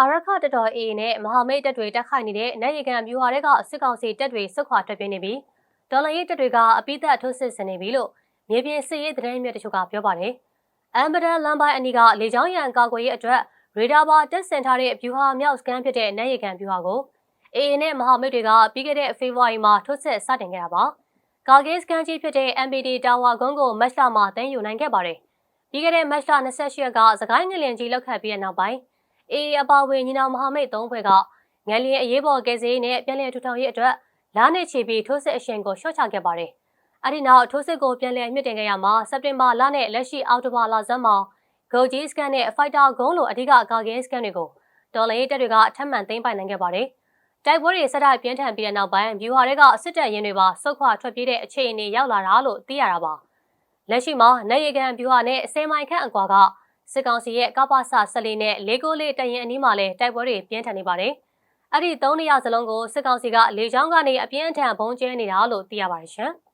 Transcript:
အာရခတတော် AA နဲ့မဟာမိတ်တပ်တွေတက်ခိုက်နေတဲ့နိုင်ရကန်မြူဟာတွေကစစ်ကောင်စီတပ်တွေစွတ်ခွာထွက်ပြေးနေပြီးဒေါ်လာရေးတပ်တွေကအပိသက်ထိုးစစ်ဆင်နေပြီလို့မြေပြင်စစ်ရေးသတင်းမြစ်တချို့ကပြောပါတယ်။အမ်ဘဒန်လမ်းပိုင်းအနီးကလေကြောင်းရန်ကာကွယ်ရေးအတွက်ရေဒါဘာတက်ဆင်ထားတဲ့ဗျူဟာမြောက်စကန်ဖြစ်တဲ့နိုင်ရကန်ဗျူဟာကို AA နဲ့မဟာမိတ်တွေကပြီးခဲ့တဲ့ဖေဖော်ဝါရီမှာထိုးစစ်စတင်ခဲ့တာပါ။ကာဂေးစကန်ကြီးဖြစ်တဲ့ MPD တာဝါကုန်းကိုမတ်လမှာတင်ယူနိုင်ခဲ့ပါတယ်။ပြီးခဲ့တဲ့မတ်လ28ရက်ကစကိုင်းငလင်ကြီးလောက်ခတ်ပြီးတဲ့နောက်ပိုင်း အေးအပါဝင်ညီနောင်မဟာမိတ်၃ဖွဲ့ကငလျင်အရေးပေါ်ကယ်ဆယ်ရေးနဲ့ပြည်လည်ထူထောင်ရေးအတွက်လာနေချီပြီးထိုးစစ်အရှင်ကိုရှော့ချခဲ့ပါတယ်။အဲဒီနောက်ထိုးစစ်ကိုပြည်လည်မြင့်တင်ခဲ့ရမှာစက်တင်ဘာလနဲ့လက်ရှိအောက်တိုဘာလဆန်းမှာဂိုဂျီစကန်နဲ့ဖိုက်တာဂုံးလိုအဓိကကာကင်းစကန်တွေကိုဒေါ်လာရေးတပ်တွေကထပ်မံသိမ်းပိုက်နိုင်ခဲ့ပါတယ်။တိုက်ပွဲတွေဆက်တိုက်ပြင်းထန်ပြီးတဲ့နောက်ပိုင်းဗျူဟာတွေကစစ်တပ်ရင်းတွေပါစုခွာထွက်ပြေးတဲ့အခြေအနေရောက်လာတာလို့သိရတာပါ။လက်ရှိမှာနေရကန်ဗျူဟာနဲ့အစဲမိုင်ခန့်အကွာက စစ်ကောင်စီရဲ့ကပ္ပစဆက်လေးနဲ့လေးကိုလေးတရင်အနီးမှာလည်းတိုက်ပွဲတွေပြင်းထန်နေပါတယ်။အဲ့ဒီသုံးနေရာစလုံးကိုစစ်ကောင်စီကလေကြောင်းကနေအပြင်းအထန်ဘုံကျဲနေတာလို့သိရပါတယ်ရှင်။